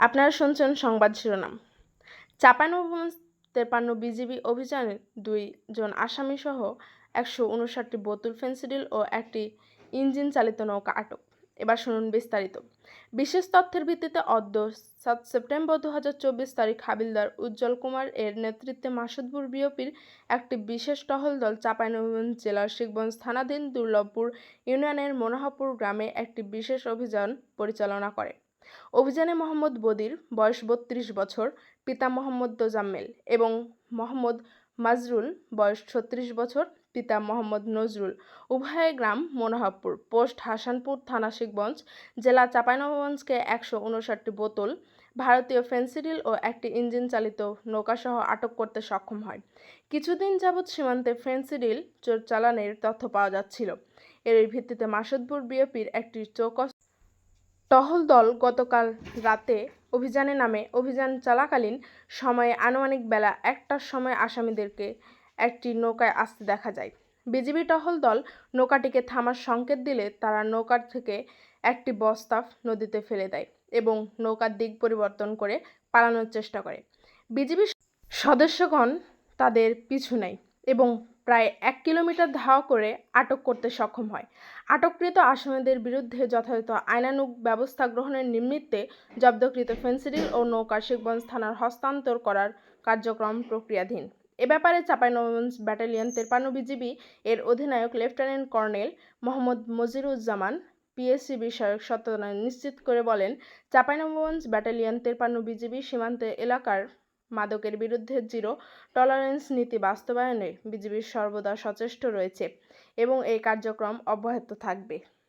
আপনারা শুনছেন সংবাদ শিরোনাম। চাঁপাইনবাবগঞ্জ তেপান্ন বিজিবি অভিযানে দুই জন আসামিসহ একশো উনষাটটি বোতল, ফেন্সিডিল ও একটি ইঞ্জিন চালিত নৌকা আটক। এবার শুনুন বিস্তারিত। বিশেষ তথ্যের ভিত্তিতে অদ্য সাত সেপ্টেম্বর দু হাজার চব্বিশ তারিখ হাবিলদার উজ্জ্বল কুমার এর নেতৃত্বে মাসুদপুর বিওপির একটি বিশেষ টহল দল চাঁপাইনবাবগঞ্জ জেলার শিখগঞ্জ থানাধীন দুর্লভপুর ইউনিয়নের মনোহরপুর গ্রামে একটি বিশেষ অভিযান পরিচালনা করে। অভিযানে মোহাম্মদ বদির বয়স বত্রিশ বছর, পিতা মোহাম্মদ তোজাম্মেল এবং মোহাম্মদ মাজরুল বয়স ছত্রিশ বছর, পিতা মোহাম্মদ নজরুল। উভয় গ্রাম মনোহরপুর পোস্ট হাসানপুর থানা শিখগঞ্জ জেলা চাঁপাইনবাবগঞ্জকে একশো উনষাটটি বোতল, ভারতীয় ফেন্সিডিল ও একটি ইঞ্জিন চালিত নৌকাসহ আটক করতে সক্ষম হয়। কিছুদিন যাবৎ সীমান্তে ফেন্সিডিল চোর চালানের তথ্য পাওয়া যাচ্ছিল। এর ভিত্তিতে মাসুদপুর বিএপির একটি চৌকস টহল দল গতকাল রাতে অভিযানে নামে। অভিযান চলাকালীন সময়ে আনুমানিক বেলা একটার সময় আসামিদেরকে একটি নৌকায় আসতে দেখা যায়। বিজিবি টহল দল নৌকাটিকে থামার সংকেত দিলে তারা নৌকার থেকে একটি বস্তা নদীতে ফেলে দেয় এবং নৌকার দিক পরিবর্তন করে পালানোর চেষ্টা করে। বিজিবি সদস্যগণ তাদের পিছু নেয় এবং প্রায় এক কিলোমিটার ধাওয়া করে আটক করতে সক্ষম হয়। আটককৃত আসামিদের বিরুদ্ধে যথাযথ আইনানুগ ব্যবস্থা গ্রহণের নিমিত্তে জব্দকৃত ফেন্সিডিল ও নৌকা শিখগঞ্জ থানার হস্তান্তর করার কার্যক্রম প্রক্রিয়াধীন। এ ব্যাপারে চাঁপাইনবাবগঞ্জ ব্যাটালিয়ন তেপান্ন বিজিবি এর অধিনায়ক lieutenant colonel Mohammad Majiruzzaman PSC বিষয়ক সত্যতা নিশ্চিত করে বলেন, চাঁপাইনবাবগঞ্জ ব্যাটালিয়ন তেপান্ন বিজিবি সীমান্ত এলাকার মাদকের বিরুদ্ধে জিরো টলারেন্স নীতি বাস্তবায়নে বিজিবির সর্বদা সচেষ্ট রয়েছে এবং এই কার্যক্রম অব্যাহত থাকবে।